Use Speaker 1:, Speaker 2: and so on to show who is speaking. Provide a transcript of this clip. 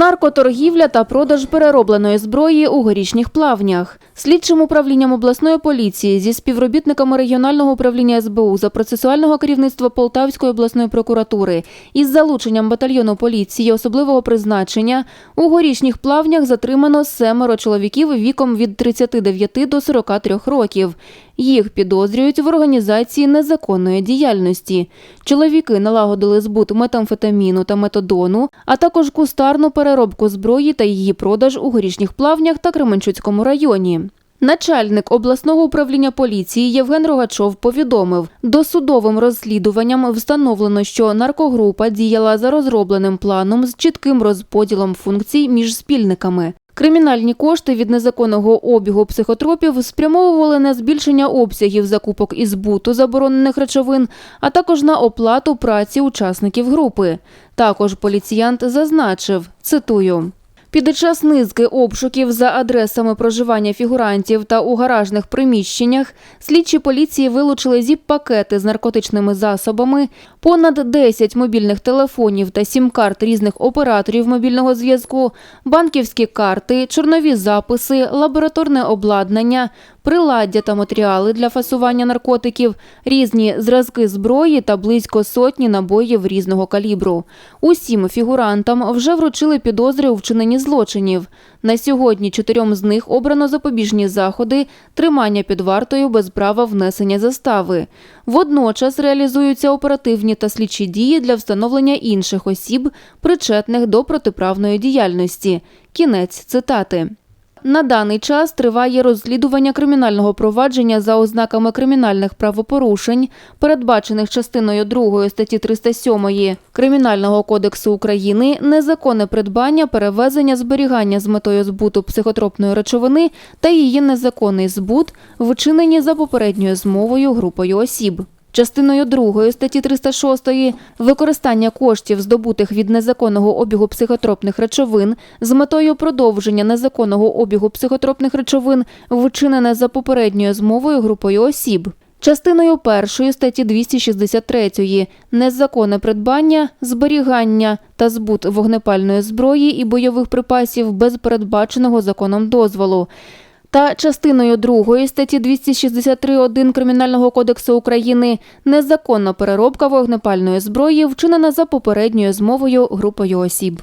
Speaker 1: Наркоторгівля та продаж переробленої зброї у горішніх плавнях. Слідчим управлінням обласної поліції зі співробітниками регіонального управління СБУ за процесуального керівництва Полтавської обласної прокуратури із залученням батальйону поліції особливого призначення у горішніх плавнях затримано семеро чоловіків віком від 39 до 43 років. Їх підозрюють в організації незаконної діяльності. Чоловіки налагодили збут метамфетаміну та метадону, а також кустарну переробку зброї та її продаж у горішніх плавнях та Кременчуцькому районі. Начальник обласного управління поліції Євген Рогачов повідомив, досудовим розслідуванням встановлено, що наркогрупа діяла за розробленим планом з чітким розподілом функцій між спільниками. Кримінальні кошти від незаконного обігу психотропів спрямовували на збільшення обсягів закупок і збуту заборонених речовин, а також на оплату праці учасників групи. Також поліціянт зазначив, цитую. Під час низки обшуків за адресами проживання фігурантів та у гаражних приміщеннях слідчі поліції вилучили зіп-пакети з наркотичними засобами, понад 10 мобільних телефонів та сім-карт різних операторів мобільного зв'язку, банківські карти, чорнові записи, лабораторне обладнання, приладдя та матеріали для фасування наркотиків, різні зразки зброї та близько сотні набоїв різного калібру. Усім фігурантам вже вручили підозри у вчиненні злочинів. На сьогодні чотирьом з них обрано запобіжні заходи, тримання під вартою без права внесення застави. Водночас реалізуються оперативні та слідчі дії для встановлення інших осіб, причетних до протиправної діяльності. Кінець цитати. На даний час триває розслідування кримінального провадження за ознаками кримінальних правопорушень, передбачених частиною 2 статті 307 Кримінального кодексу України, незаконне придбання, перевезення, зберігання з метою збуту психотропної речовини та її незаконний збут, вчинені за попередньою змовою групою осіб. Частиною 2 статті 306 використання коштів, здобутих від незаконного обігу психотропних речовин з метою продовження незаконного обігу психотропних речовин, вчинене за попередньою змовою групою осіб. Частиною 1 статті 263 незаконне придбання, зберігання та збут вогнепальної зброї і бойових припасів без передбаченого законом дозволу та частиною 2 статті 263.1 Кримінального кодексу України незаконна переробка вогнепальної зброї вчинена за попередньою змовою групою осіб.